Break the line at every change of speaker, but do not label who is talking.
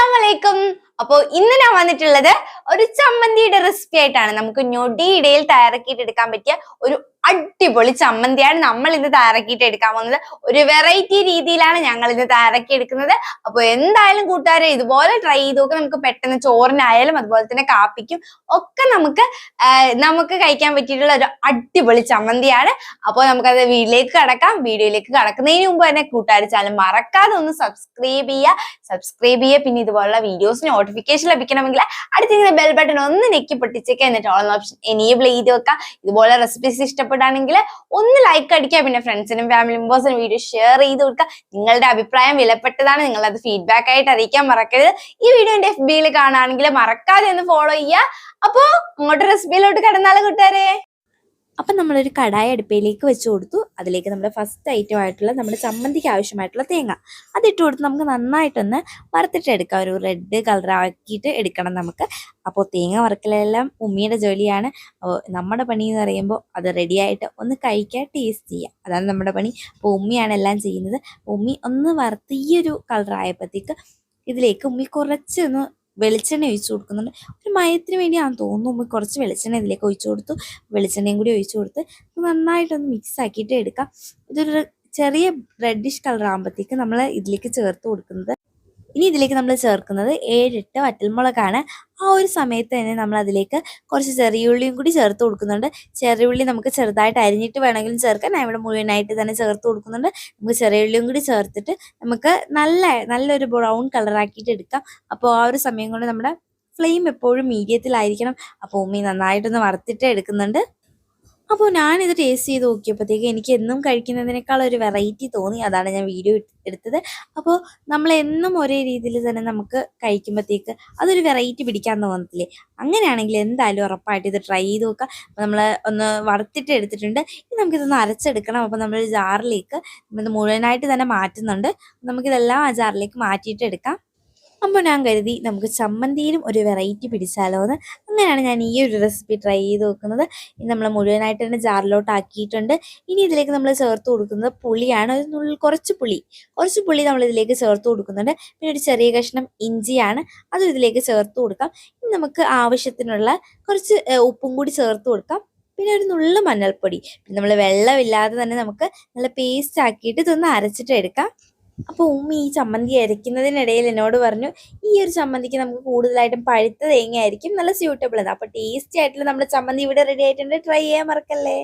അസ്സലാമലൈക്കും അപ്പോ ഇന്ന് ഞാൻ വന്നിട്ടുള്ളത് ഒരു ചമ്മന്തിയുടെ റെസിപ്പി ആയിട്ടാണ്. നമുക്ക് ഞൊടിയിടയിൽ തയ്യാറാക്കിയിട്ട് എടുക്കാൻ പറ്റിയ ഒരു അടിപൊളി ചമ്മന്തിയാണ് നമ്മൾ ഇന്ന് തയ്യാറാക്കിയിട്ട് എടുക്കാൻ പോകുന്നത്. ഒരു വെറൈറ്റി രീതിയിലാണ് ഞങ്ങൾ ഇന്ന് തയ്യാറാക്കി എടുക്കുന്നത്. അപ്പോൾ എന്തായാലും കൂട്ടുകാരെ ഇതുപോലെ ട്രൈ ചെയ്ത് നോക്ക് നമുക്ക് പെട്ടെന്ന് ചോറിനായാലും അതുപോലെ തന്നെ കാപ്പിക്കും ഒക്കെ നമുക്ക് നമുക്ക് കഴിക്കാൻ പറ്റിയിട്ടുള്ള ഒരു അടിപൊളി ചമ്മന്തിയാണ്. അപ്പോൾ നമുക്കത് വീട്ടിലേക്ക് കടക്കാം. വീഡിയോയിലേക്ക് കടക്കുന്നതിന് മുമ്പ് തന്നെ കൂട്ടുകാർ ചാനൽ മറക്കാതെ ഒന്ന് സബ്സ്ക്രൈബ് ചെയ്യുക. സബ്സ്ക്രൈബ് ചെയ്യുക. പിന്നെ ഇതുപോലുള്ള വീഡിയോസ് നോട്ടിഫിക്കേഷൻ ലഭിക്കണമെങ്കിൽ അടുത്തിങ്ങനെ ബെൽ ബട്ടൺ ഒന്ന് നെക്കി പൊട്ടിച്ചേക്കുക എന്നിട്ട് ഓൺ ഓപ്ഷൻ എനേബിൾ ചെയ്ത് വെക്കുക ഇതുപോലെ റെസിപ്പീസ് ഇഷ്ടപ്പെടുകയാണെങ്കിൽ ഒന്ന് ലൈക്ക് അടിക്കുക പിന്നെ ഫ്രണ്ട്സിനും ഫാമിലി മെമ്പേഴ്സിനും വീഡിയോ ഷെയർ ചെയ്ത് കൊടുക്കുക. നിങ്ങളുടെ അഭിപ്രായം വിലപ്പെട്ടതാണ് നിങ്ങൾ അത് ഫീഡ്ബാക്ക് ആയിട്ട് അറിയിക്കാൻ മറക്കരുത്. ഈ വീഡിയോ എന്റെ എഫ് ബിയിൽ കാണുകയാണെങ്കിൽ മറക്കാതെ ഒന്ന് ഫോളോ ചെയ്യുക. അപ്പോ അങ്ങോട്ട് റെസിപ്പിയിലോട്ട് കടന്നാലോ കൂട്ടുകാരെ?
അപ്പം നമ്മളൊരു കടായ അടുപ്പയിലേക്ക് വെച്ച് കൊടുത്തു. അതിലേക്ക് നമ്മുടെ ഫസ്റ്റ് ഐറ്റം ആയിട്ടുള്ള നമ്മുടെ ചമ്മന്തിക്ക് ആവശ്യമായിട്ടുള്ള തേങ്ങ. അതിട്ട് കൊടുത്ത് നമുക്ക് നന്നായിട്ടൊന്ന് വറുത്തിട്ട് എടുക്കാം ഒരു റെഡ് കളറാക്കിയിട്ട് എടുക്കണം നമുക്ക്. അപ്പോൾ തേങ്ങ വറുക്കലെല്ലാം ഉമ്മിയുടെ ജോലിയാണ്. അപ്പോൾ നമ്മുടെ പണി എന്ന് പറയുമ്പോൾ അത് റെഡിയായിട്ട് ഒന്ന് കഴിക്കാൻ ടേസ്റ്റ് ചെയ്യുക അതാണ് നമ്മുടെ പണി. അപ്പോൾ ഉമ്മിയാണ് എല്ലാം ചെയ്യുന്നത്. ഉമ്മി ഒന്ന് വറുത്ത് ഈ ഒരു കളറായപ്പോഴത്തേക്ക് ഇതിലേക്ക് ഉമ്മി കുറച്ചൊന്ന് വെളിച്ചെണ്ണ ഒഴിച്ചു കൊടുക്കുന്നുണ്ട്. ഒരു മയത്തിന് വേണ്ടിയാണെന്ന് തോന്നുന്നു. കുറച്ച് വെളിച്ചെണ്ണ ഇതിലേക്ക് ഒഴിച്ചു കൊടുത്തു. വെളിച്ചെണ്ണയും കൂടി ഒഴിച്ചു കൊടുത്ത് നന്നായിട്ടൊന്ന് മിക്സ് ആക്കിയിട്ട് എടുക്കാം. ഇതൊരു ചെറിയ റെഡിഷ് കളർ ആകുമ്പോഴത്തേക്ക് നമ്മൾ ഇതിലേക്ക് ചേർത്ത് കൊടുക്കുന്നത് ഇനി ഇതിലേക്ക് നമ്മൾ ചേർക്കുന്നത് ഏഴെട്ട് വറ്റൽമുളകാണ്. ആ ഒരു സമയത്ത് തന്നെ നമ്മൾ അതിലേക്ക് കുറച്ച് ചെറിയ ഉള്ളിയും കൂടി ചേർത്ത് കൊടുക്കുന്നുണ്ട്. ചെറിയ ഉള്ളി നമുക്ക് ചെറുതായിട്ട് അരിഞ്ഞിട്ട് വേണമെങ്കിലും ചേർക്കാം. ഞാൻ ഇവിടെ മുഴുവനായിട്ട് തന്നെ ചേർത്ത് കൊടുക്കുന്നുണ്ട്. നമുക്ക് ചെറിയ ഉള്ളിയും കൂടി ചേർത്തിട്ട് നമുക്ക് നല്ല നല്ലൊരു ബ്രൗൺ കളറാക്കിയിട്ട് എടുക്കാം. അപ്പോൾ ആ ഒരു സമയം കൊണ്ട് നമ്മുടെ ഫ്ലെയിം എപ്പോഴും മീഡിയത്തിലായിരിക്കണം. അപ്പോൾ ഉമ്മി നന്നായിട്ടൊന്ന് വറുത്തിട്ട് എടുക്കുന്നുണ്ട്. അപ്പോൾ ഞാനിത് ടേസ്റ്റ് ചെയ്ത് നോക്കിയപ്പോഴത്തേക്ക് എനിക്ക് എന്നും കഴിക്കുന്നതിനേക്കാൾ ഒരു വെറൈറ്റി തോന്നി. അതാണ് ഞാൻ വീഡിയോ എടുത്തത്. അപ്പോൾ നമ്മൾ എന്നും ഒരേ രീതിയിൽ തന്നെ നമുക്ക് കഴിക്കുമ്പോഴത്തേക്ക് അതൊരു വെറൈറ്റി പിടിക്കാൻ തോന്നത്തില്ലേ? അങ്ങനെയാണെങ്കിൽ എന്തായാലും ഉറപ്പായിട്ട് ഇത് ട്രൈ ചെയ്ത് നോക്കുക. അപ്പോൾ നമ്മൾ ഒന്ന് വറുത്തിട്ട് എടുത്തിട്ടുണ്ട്. ഇനി നമുക്കിതൊന്ന് അരച്ചെടുക്കണം. അപ്പോൾ നമ്മൾ ജാറിലേക്ക് ഇത് മുഴുവനായിട്ട് തന്നെ മാറ്റുന്നുണ്ട്. നമുക്കിതെല്ലാം ആ ജാറിലേക്ക് മാറ്റിയിട്ട് എടുക്കാം. അപ്പോൾ ഞാൻ കരുതി നമുക്ക് ചമ്മന്തിയിലും ഒരു വെറൈറ്റി പിടിച്ചാലോ എന്ന് അങ്ങനെയാണ് ഞാൻ ഈ ഒരു റെസിപ്പി ട്രൈ ചെയ്ത് നോക്കുന്നത്. ഇനി നമ്മൾ മുഴുവനായിട്ട് തന്നെ ജാറിലോട്ട് ആക്കിയിട്ടുണ്ട്. ഇനി ഇതിലേക്ക് നമ്മൾ ചേർത്ത് കൊടുക്കുന്നത് പുളിയാണ്. ഒരു കുറച്ച് പുളി. കുറച്ച് പുളി നമ്മൾ ഇതിലേക്ക് ചേർത്ത് കൊടുക്കുന്നുണ്ട്. പിന്നെ ഒരു ചെറിയ കഷ്ണം ഇഞ്ചിയാണ്. അതും ഇതിലേക്ക് ചേർത്ത് കൊടുക്കാം. ഇനി നമുക്ക് ആവശ്യത്തിനുള്ള കുറച്ച് ഉപ്പും കൂടി ചേർത്ത് കൊടുക്കാം. പിന്നെ ഒരു നുള്ളു മഞ്ഞൾപ്പൊടി. പിന്നെ നമ്മൾ വെള്ളമില്ലാതെ തന്നെ നമുക്ക് നല്ല പേസ്റ്റ് ആക്കിയിട്ട് ഇതൊന്ന് അരച്ചിട്ട് എടുക്കാം. അപ്പോൾ ഉമ്മ ഈ ചമ്മന്തി അരയ്ക്കുന്നതിനിടയിൽ എന്നോട് പറഞ്ഞു ഈ ഒരു ചമ്മന്തിക്ക് നമുക്ക് കൂടുതലായിട്ടും പഴുത്ത തേങ്ങ ആയിരിക്കും നല്ല സ്യൂട്ടബിൾ ആണ് അപ്പോൾ ടേസ്റ്റി ആയിട്ടുള്ള നമ്മുടെ ചമ്മന്തി ഇവിടെ റെഡി ആയിട്ടുണ്ട്. ട്രൈ ചെയ്യാൻ മറക്കല്ലേ?